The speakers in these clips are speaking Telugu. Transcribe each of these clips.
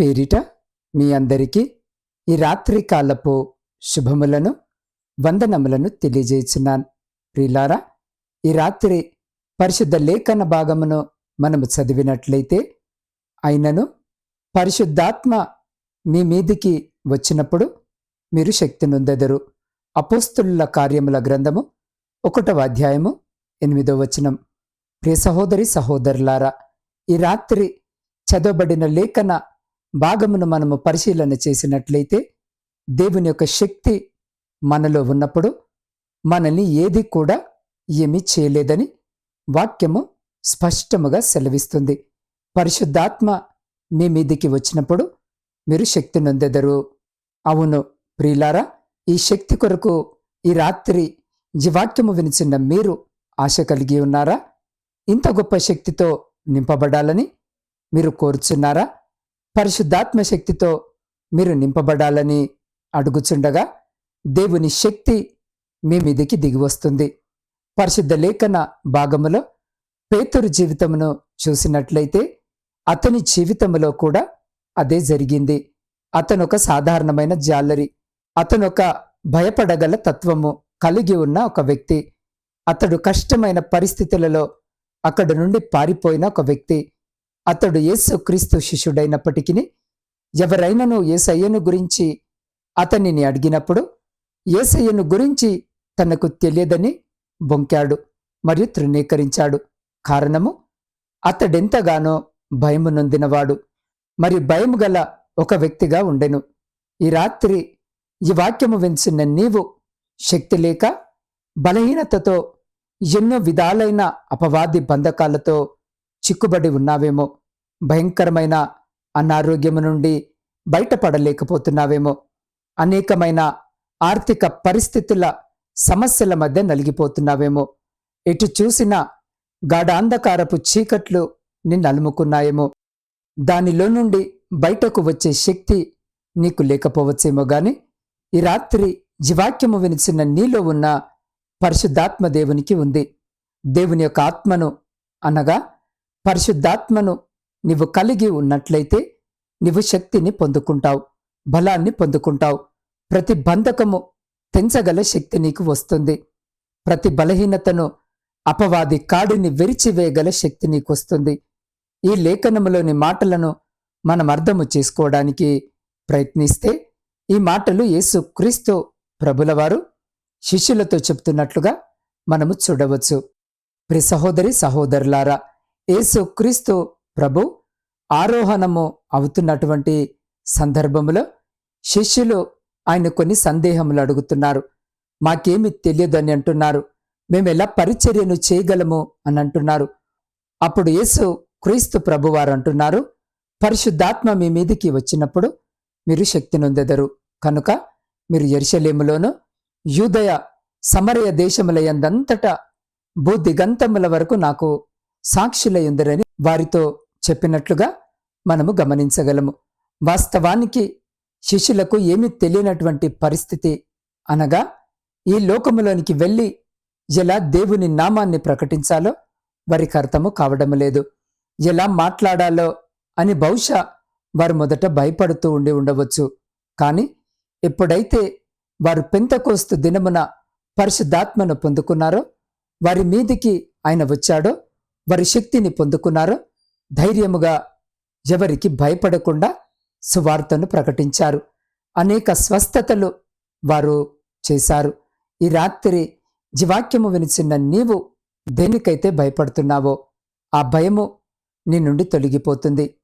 పేరిట మీ అందరికీ ఈ రాత్రి కాలపు శుభములను వందనములను తెలియజేస్తున్నాను. ప్రిలారా ఈ రాత్రి పరిశుద్ధ లేఖన భాగమును మనము చదివినట్లయితే అయినను పరిశుద్ధాత్మ మీ మీదికి వచ్చినప్పుడు మీరు శక్తి నొందెదరు అపోస్తుల కార్యముల గ్రంథము ఒకటవ అధ్యాయము ఎనిమిదో వచనం. ప్రియ సహోదరి సహోదరులారా ఈ రాత్రి చదవబడిన లేఖన భాగమును మనము పరిశీలన చేసినట్లయితే దేవుని యొక్క శక్తి మనలో ఉన్నప్పుడు మనల్ని ఏది కూడా ఏమీ చేయలేదని వాక్యము స్పష్టముగా సెలవిస్తుంది. పరిశుద్ధాత్మ మీ మీదికి వచ్చినప్పుడు మీరు శక్తి నొందెదరు. అవును ప్రియులారా ఈ శక్తి కొరకు ఈ రాత్రి ఈ వాక్యము వినిచిన్న మీరు ఆశ కలిగి ఉన్నారా? ఇంత గొప్ప శక్తితో నింపబడాలని మీరు కోరుచున్నారా? పరిశుద్ధాత్మ శక్తితో మీరు నింపబడాలని అడుగుచుండగా దేవుని శక్తి మీ మీదికి దిగివస్తుంది పరిశుద్ధ లేఖన భాగములో పేతురు జీవితమును చూసినట్లయితే అతని జీవితములో కూడా అదే జరిగింది. అతను ఒక సాధారణమైన జాలరి అతను ఒక భయపడగల తత్వము కలిగి ఉన్న ఒక వ్యక్తి అతడు కష్టమైన పరిస్థితులలో అక్కడి నుండి పారిపోయిన ఒక వ్యక్తి అతడు యేసు క్రీస్తు శిష్యుడైనప్పటికీ ఎవరైనను ఏసయ్యను గురించి అతనిని అడిగినప్పుడు ఏసయ్యను గురించి తనకు తెలియదని బొంకాడు మరియు తృణీకరించాడు. కారణము అతడెంతగానో భయము నొందినవాడు మరి భయము గల ఒక వ్యక్తిగా ఉండెను. ఈ రాత్రి ఈ వాక్యము వెంచిన నీవు శక్తి లేక బలహీనతతో ఎన్నో విధాలైన అపవాది బంధకాలతో చిక్కుబడి ఉన్నావేమో భయంకరమైన అనారోగ్యము నుండి బయటపడలేకపోతున్నావేమో అనేకమైన ఆర్థిక పరిస్థితుల సమస్యల మధ్య నలిగిపోతున్నావేమో ఎటు చూసినా గాఢాంధకారపు చీకట్లు నిన్ను అలుముకున్నాయేమో దానిలో నుండి బయటకు వచ్చే శక్తి నీకు లేకపోవచ్చేమో గాని ఈ రాత్రి జీవాక్యము వినిచిన నీలో ఉన్న పరిశుద్ధాత్మ దేవునికి ఉంది. దేవుని యొక్క ఆత్మను అనగా పరిశుద్ధాత్మను నీవు కలిగి ఉన్నట్లయితే నీవు శక్తిని పొందుకుంటావు బలాన్ని పొందుకుంటావు. ప్రతి బంధకము తెంచగల శక్తి నీకు వస్తుంది. ప్రతి బలహీనతను అపవాది కాడిని విరిచివేయగల శక్తి నీకు వస్తుంది. ఈ లేఖనములోని మాటలను మనం అర్థము చేసుకోవడానికి ప్రయత్నిస్తే ఈ మాటలు యేసు క్రీస్తు ప్రభులవారు శిష్యులతో చెప్తున్నట్లుగా మనము చూడవచ్చు. ప్రి సహోదరి సహోదరులారా యేసుక్రీస్తు ప్రభు ఆరోహణము అవుతున్నటువంటి సందర్భంలో శిష్యులు ఆయన కొన్ని సందేహములు అడుగుతున్నారు. మాకేమి తెలియదని అంటున్నారు. మేము ఎలా పరిచర్యను చేయగలము అని అంటున్నారు. అప్పుడు యేసు క్రీస్తు ప్రభువారు అంటున్నారు పరిశుద్ధాత్మ మీ మీదికి వచ్చినప్పుడు మీరు శక్తి నొందెదరు. కనుక మీరు ఎరుషలేములోను యూదయ సమరయ దేశములయందంతటా భూదిగంతముల వరకు నాకు సాక్షులయ్యుందరని వారితో చెప్పినట్లుగా మనము గమనించగలము. వాస్తవానికి శిష్యులకు ఏమీ తెలియనటువంటి పరిస్థితి అనగా ఈ లోకములోనికి వెళ్ళి ఎలా దేవుని నామాన్ని ప్రకటించాలో వారికి అర్థము కావడం లేదు. ఎలా మాట్లాడాలో అని బహుశా వారు మొదట భయపడుతూ ఉండి ఉండవచ్చు. కానీ ఎప్పుడైతే వారు పెంతకోస్తు దినమున పరిశుద్ధాత్మను పొందుకున్నారో వారి మీదికి ఆయన వచ్చాడో వారి శక్తిని పొందుకున్నారో. ధైర్యముగా ఎవరికి భయపడకుండా సువార్తను ప్రకటించారు. అనేక స్వస్థతలు వారు చేశారు. ఈ రాత్రి జీవాక్యము వినిచిన నీవు దేనికైతే భయపడుతున్నావో ఆ భయము నీ నుండి తొలగిపోతుంది.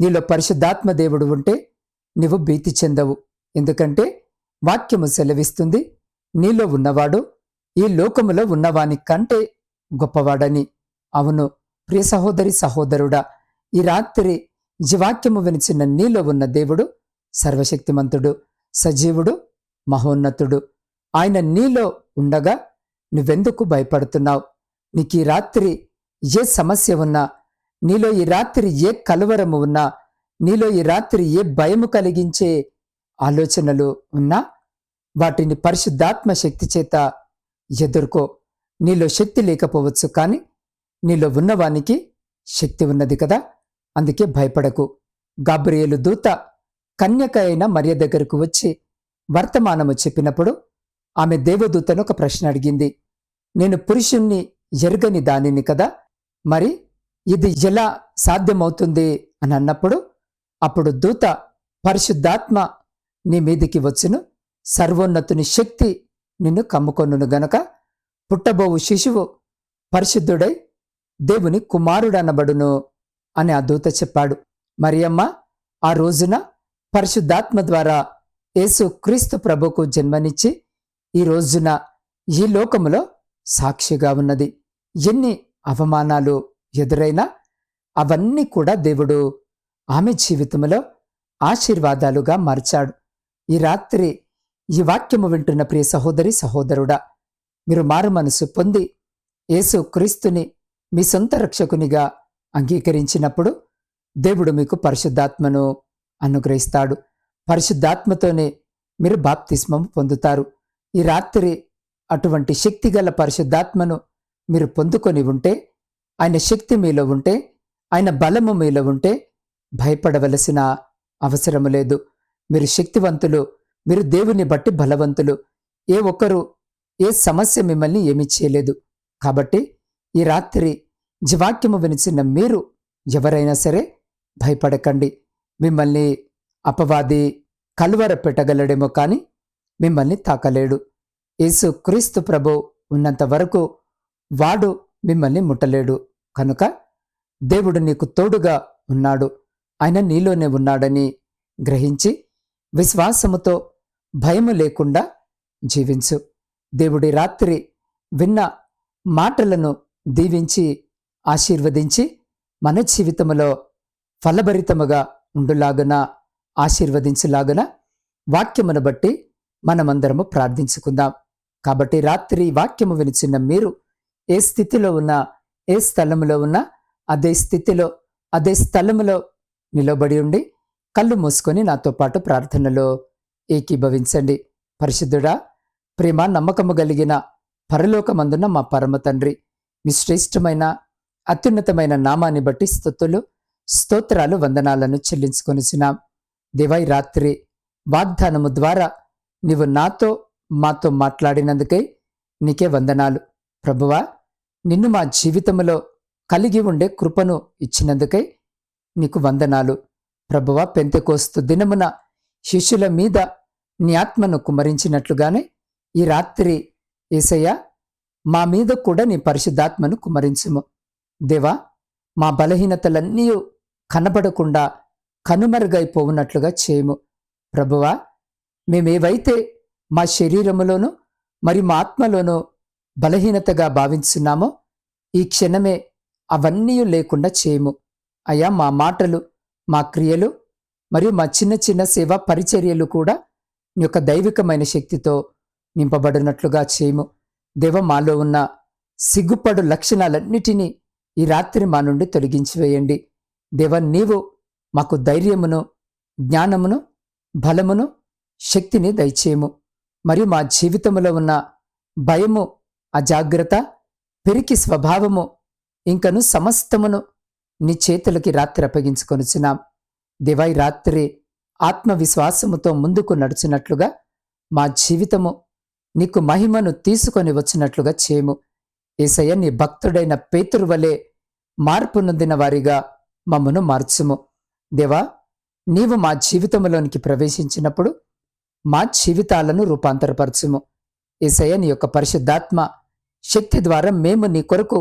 నీలో పరిశుద్ధాత్మ దేవుడు ఉంటే నీవు భీతి చెందవు. ఎందుకంటే వాక్యము సెలవిస్తుంది నీలో ఉన్నవాడు ఈ లోకములో ఉన్నవాని కంటే గొప్పవాడని. అవును. ప్రియ సహోదరి సహోదరుడా ఈ రాత్రి జీవాక్యము వినిచిన నీలో ఉన్న దేవుడు సర్వశక్తిమంతుడు సజీవుడు మహోన్నతుడు. ఆయన నీలో ఉండగా నువ్వెందుకు భయపడుతున్నావు? నీకు ఈ రాత్రి ఏ సమస్య ఉన్నా నీలో ఈ రాత్రి ఏ కలవరము ఉన్నా నీలో ఈ రాత్రి ఏ భయము కలిగించే ఆలోచనలు ఉన్నా వాటిని పరిశుద్ధాత్మ శక్తి చేత ఎదుర్కో. నీలో శక్తి లేకపోవచ్చు కానీ నీలో ఉన్నవానికి శక్తి ఉన్నది కదా? అందుకే భయపడకు. గాబ్రియేలు దూత కన్యక అయిన మరియ దగ్గరకు వచ్చి వర్తమానము చెప్పినప్పుడు ఆమె దేవదూతను ఒక ప్రశ్న అడిగింది. నేను పురుషుణ్ణి ఎరగని దానిని కదా? మరి ఇది ఎలా సాధ్యమవుతుంది? అని అన్నప్పుడు అప్పుడు దూత పరిశుద్ధాత్మ నీ మీదికి వచ్చును. సర్వోన్నతుని శక్తి నిన్ను కమ్ముకొనును గనక పుట్టబోవు శిశువు పరిశుద్ధుడై దేవుని కుమారుడనబడును అని ఆ దూత చెప్పాడు. మరియమ్మ ఆ రోజున పరిశుద్ధాత్మ ద్వారా యేసు క్రీస్తు ప్రభుకు జన్మనిచ్చి ఈ రోజున ఈ లోకములో సాక్షిగా ఉన్నది. ఎన్ని అవమానాలు ఎదురైనా అవన్నీ కూడా దేవుడు ఆమె జీవితంలో ఆశీర్వాదాలుగా మార్చాడు. ఈ రాత్రి ఈ వాక్యము వింటున్న ప్రియ సహోదరి సహోదరుడా మీరు మారు మనసు పొంది యేసు క్రీస్తుని మీ సొంత రక్షకునిగా అంగీకరించినప్పుడు దేవుడు మీకు పరిశుద్ధాత్మను అనుగ్రహిస్తాడు. పరిశుద్ధాత్మతోనే మీరు బాప్తిస్మం పొందుతారు. ఈ రాత్రి అటువంటి శక్తిగల పరిశుద్ధాత్మను మీరు పొందుకొని ఉంటే ఆయన శక్తి మీలో ఉంటే ఆయన బలము మీలో ఉంటే భయపడవలసిన అవసరము లేదు. మీరు శక్తివంతులు మీరు దేవుని బట్టి బలవంతులు. ఏ ఒక్కరు ఏ సమస్య మిమ్మల్ని ఏమీ చేయలేదు. కాబట్టి ఈ రాత్రి వాక్యము వినిచిన మీరు ఎవరైనా సరే భయపడకండి. మిమ్మల్ని అపవాది కలువర పెట్టగలడేమో కానీ మిమ్మల్ని తాకలేడు. యేసు క్రీస్తు ప్రభు ఉన్నంత వరకు వాడు మిమ్మల్ని ముట్టలేడు. కనుక దేవుడు నీకు తోడుగా ఉన్నాడు. ఆయన నీలోనే ఉన్నాడని గ్రహించి విశ్వాసముతో భయము లేకుండా జీవించు. దేవుడి రాత్రి విన్న మాటలను దీవించి ఆశీర్వదించి మన జీవితములో ఫలభరితముగా ఉండులాగన ఆశీర్వదించులాగన వాక్యమును బట్టి మనమందరము ప్రార్థించుకుందాం. కాబట్టి రాత్రి వాక్యము వినిచిన్న మీరు ఏ స్థితిలో ఉన్నా ఏ స్థలములో ఉన్నా అదే స్థితిలో అదే స్థలములో నిలబడి ఉండి కళ్ళు మూసుకొని నాతో పాటు ప్రార్థనలో ఏకీభవించండి. పరిశుద్ధుడా ప్రేమ నమ్మకము కలిగిన పరలోకమందున మా పరమ తండ్రి మీ శ్రేష్టమైన అత్యున్నతమైన నామాన్ని బట్టి స్థుతులు స్తోత్రాలు వందనాలను చెల్లించుకొనిసినాం దివై రాత్రి వాగ్దానము ద్వారా నీవు నాతో మాతో మాట్లాడినందుకై నీకే వందనాలు. ప్రభువా నిన్ను మా జీవితంలో కలిగి ఉండే కృపను ఇచ్చినందుకై నీకు వందనాలు. ప్రభువ పెంతెకోస్తు దినమున శిష్యుల మీద నీ ఆత్మను కుమరించినట్లుగానే ఈ రాత్రి ఏసయ్య మా మీద కూడా నీ పరిశుద్ధాత్మను కుమరించుము. దేవా మా బలహీనతలన్నీ కనబడకుండా కనుమరుగైపోవున్నట్లుగా చేయము. ప్రభువా మేమేవైతే మా శరీరములోనూ మరి మా ఆత్మలోనూ బలహీనతగా భావించున్నామో ఈ క్షణమే అవన్నీ లేకుండా చేయము. అయ్యా మా మాటలు మా క్రియలు మరియు మా చిన్న చిన్న సేవా పరిచర్యలు కూడా నీ యొక్క దైవికమైన శక్తితో నింపబడినట్లుగా చేయము. దేవ మాలో ఉన్న సిగ్గుపడు లక్షణాలన్నిటినీ ఈ రాత్రి మా నుండి తొలగించి వేయండి దేవ నీవు మాకు ధైర్యమును జ్ఞానమును బలమును శక్తిని దయచేయము. మరియు మా జీవితంలో ఉన్న భయము అజాగ్రత్త పెరికి స్వభావము ఇంకను సమస్తమును నీ చేతులకి రాత్రి అప్పగించుకొనిచున్నాం. దివై రాత్రి ఆత్మవిశ్వాసముతో ముందుకు నడుచున్నట్లుగా మా జీవితము నీకు మహిమను తీసుకొని వచ్చినట్లుగా చేయము. ఏసయ్య నీ భక్తుడైన పేతురు వలె మార్పు నొందిన వారిగా మమ్మను మార్చుము. దేవా నీవు మా జీవితంలోనికి ప్రవేశించినప్పుడు మా జీవితాలను రూపాంతరపరచుము. ఏసయ్య నీ యొక్క పరిశుద్ధాత్మ శక్తి ద్వారా మేము నీ కొరకు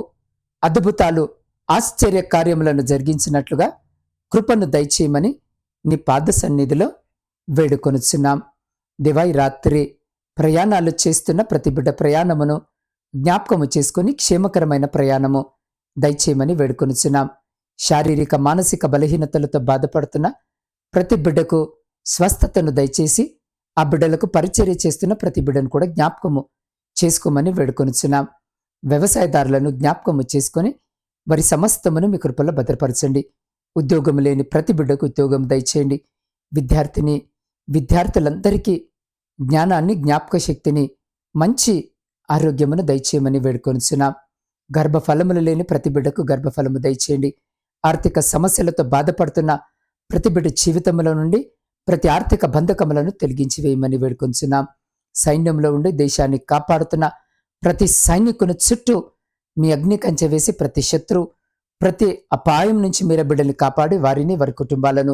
అద్భుతాలు ఆశ్చర్య కార్యములను జరిగించినట్లుగా కృపను దయచేయమని నీ పాద సన్నిధిలో వేడుకొనుచున్నాం. దివాయి రాత్రి ప్రయాణాలు చేస్తున్న ప్రతి బిడ్డ ప్రయాణమును జ్ఞాపకము చేసుకుని క్షేమకరమైన ప్రయాణము దయచేయమని వేడుకొనుచున్నాం. శారీరక మానసిక బలహీనతలతో బాధపడుతున్న ప్రతి బిడ్డకు స్వస్థతను దయచేసి ఆ బిడ్డలకు పరిచర్య చేస్తున్న ప్రతి బిడ్డను కూడా జ్ఞాపకము చేసుకోమని వేడుకొనుచున్నాం. వ్యవసాయదారులను జ్ఞాపకము చేసుకొని వారి సమస్తమును మీ కృపల్లో భద్రపరచండి. ఉద్యోగం లేని ప్రతి బిడ్డకు ఉద్యోగం దయచేయండి. విద్యార్థిని విద్యార్థులందరికీ జ్ఞానాన్ని జ్ఞాపక శక్తిని మంచి ఆరోగ్యమును దయచేయమని వేడుకొనిచున్నాం. గర్భఫలములు లేని ప్రతి బిడ్డకు గర్భఫలము దయచేయండి. ఆర్థిక సమస్యలతో బాధపడుతున్న ప్రతి బిడ్డ జీవితంలో నుండి ప్రతి ఆర్థిక బంధకములను తొలగించి వేయమని వేడుకొంచున్నాం సైన్యంలో ఉండి దేశాన్ని కాపాడుతున్న ప్రతి సైనికుని చుట్టూ మీ అగ్ని కంచె వేసి ప్రతి శత్రు ప్రతి అపాయం నుంచి మీర బిడ్డల్ని కాపాడి వారిని వారి కుటుంబాలను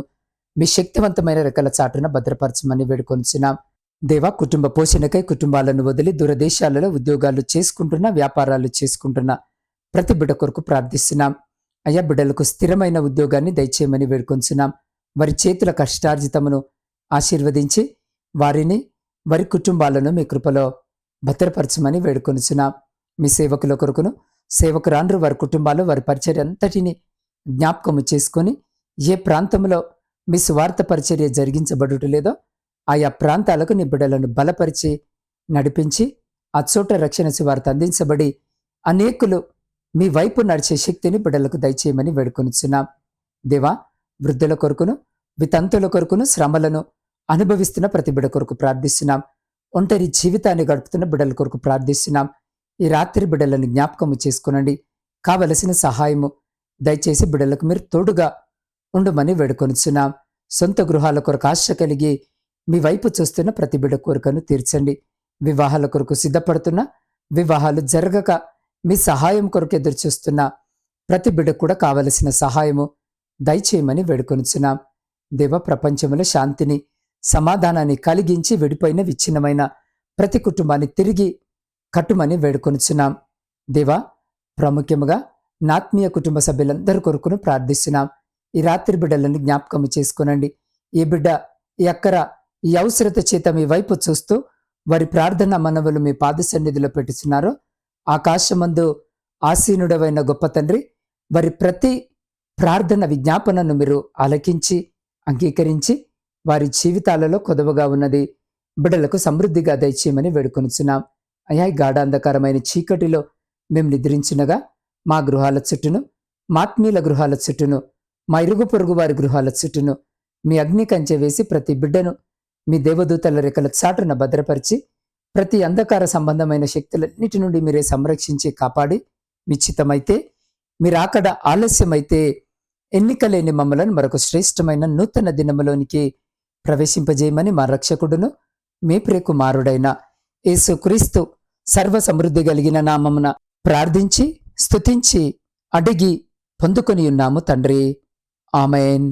మీ శక్తివంతమైన రెక్కల చాటున భద్రపరచమని వేడుకొంచున్నాం దేవా కుటుంబ పోషణకై కుటుంబాలను వదిలి దూరదేశాలలో ఉద్యోగాలు చేసుకుంటున్న వ్యాపారాలు చేసుకుంటున్న ప్రతి బిడ్డ కొరకు ప్రార్థిస్తున్నాం. అయ్యా బిడ్డలకు స్థిరమైన ఉద్యోగాన్ని దయచేయమని వేడుకొంచున్నాం. వారి చేతుల కష్టార్జితమును ఆశీర్వదించి వారిని వారి కుటుంబాలను మీ కృపలో భద్రపరచమని వేడుకొనుచున్నాం మీ సేవకుల కొరకును సేవకురాండ్రు వారి కుటుంబాలు వారి పరిచర్య అంతటిని జ్ఞాపకము చేసుకొని ఏ ప్రాంతంలో మీ సువార్త పరిచర్య జరిగించబడుటలేదో లేదో ఆయా ప్రాంతాలకు నీ బిడ్డలను బలపరిచి నడిపించి అచ్చోట రక్షణ శివారు అందించబడి అనేకులు మీ వైపు నడిచే శక్తిని బిడ్డలకు దయచేయమని వేడుకొనిచున్నాం. దేవా వృద్ధుల కొరకును వితంతుల కొరకును శ్రమలను అనుభవిస్తున్న ప్రతి బిడ కొరకు ప్రార్థిస్తున్నాం. ఒంటరి జీవితాన్ని గడుపుతున్న బిడ్డల కొరకు ప్రార్థిస్తున్నాం. ఈ రాత్రి బిడ్డలను జ్ఞాపకము చేసుకునండి. కావలసిన సహాయము దయచేసి బిడ్డలకు మీరు తోడుగా ఉండమని వేడుకొనిచున్నాం. సొంత గృహాల కొరకు ఆశ కలిగి మీ వైపు చూస్తున్న ప్రతి బిడ కోరికను తీర్చండి. వివాహాల కొరకు సిద్ధపడుతున్న వివాహాలు జరగక మీ సహాయం కొరకు ఎదురు చూస్తున్న ప్రతి బిడ్డ కూడా కావలసిన సహాయము దయచేయమని వేడుకొనుచున్నాం. దేవ ప్రపంచంలో శాంతిని సమాధానాన్ని కలిగించి విడిపోయిన విచ్ఛిన్నమైన ప్రతి కుటుంబాన్ని తిరిగి కట్టుమని వేడుకొనుచున్నాం. దేవా ప్రాముఖ్యముగా నాత్మీయ కుటుంబ సభ్యులందరి కొరకును ప్రార్థిస్తున్నాం. ఈ రాత్రి బిడ్డలను జ్ఞాపకము చేసుకునండి. ఈ బిడ్డ ఈ అక్కర ఈ అవసరత చేత మీ వైపు చూస్తూ వారి ప్రార్థన మనవులు మీ పాద సన్నిధిలో పెట్టుచున్నారో. ఆకాశమందు ఆసీనుడవైన గొప్ప తండ్రి వారి ప్రతి ప్రార్థన విజ్ఞాపనను మీరు ఆలకించి అంగీకరించి వారి జీవితాలలో కొదవగా ఉన్నది బిడ్డలకు సమృద్ధిగా దయచేయమని వేడుకొనుచున్నాం. అయా గాఢాంధకారమైన చీకటిలో మేము నిద్రించినగా మా గృహాల చుట్టూను మాత్మీల గృహాల చుట్టూను మా ఇరుగు పొరుగు వారి గృహాల చుట్టూను మీ అగ్ని కంచె వేసి ప్రతి బిడ్డను మీ దేవదూతల రెక్కల చాటున భద్రపరిచి ప్రతి అంధకార సంబంధమైన శక్తులన్నిటి నుండి మీరే సంరక్షించి కాపాడి మీ చిత్తమైతే మీరు ఆకడ ఆలస్యమైతే ఎన్నికలేని మమ్మలను మరొక శ్రేష్టమైన నూతన దినములోనికి ప్రవేశింపజేయమని మా రక్షకుడును మీ ప్రియకుమారుడైన యేసుక్రీస్తు సర్వ సమృద్ధి కలిగిన నామమున ప్రార్థించి స్తుతించి అడిగి పొందుకొని ఉన్నాము తండ్రి. ఆమెన్.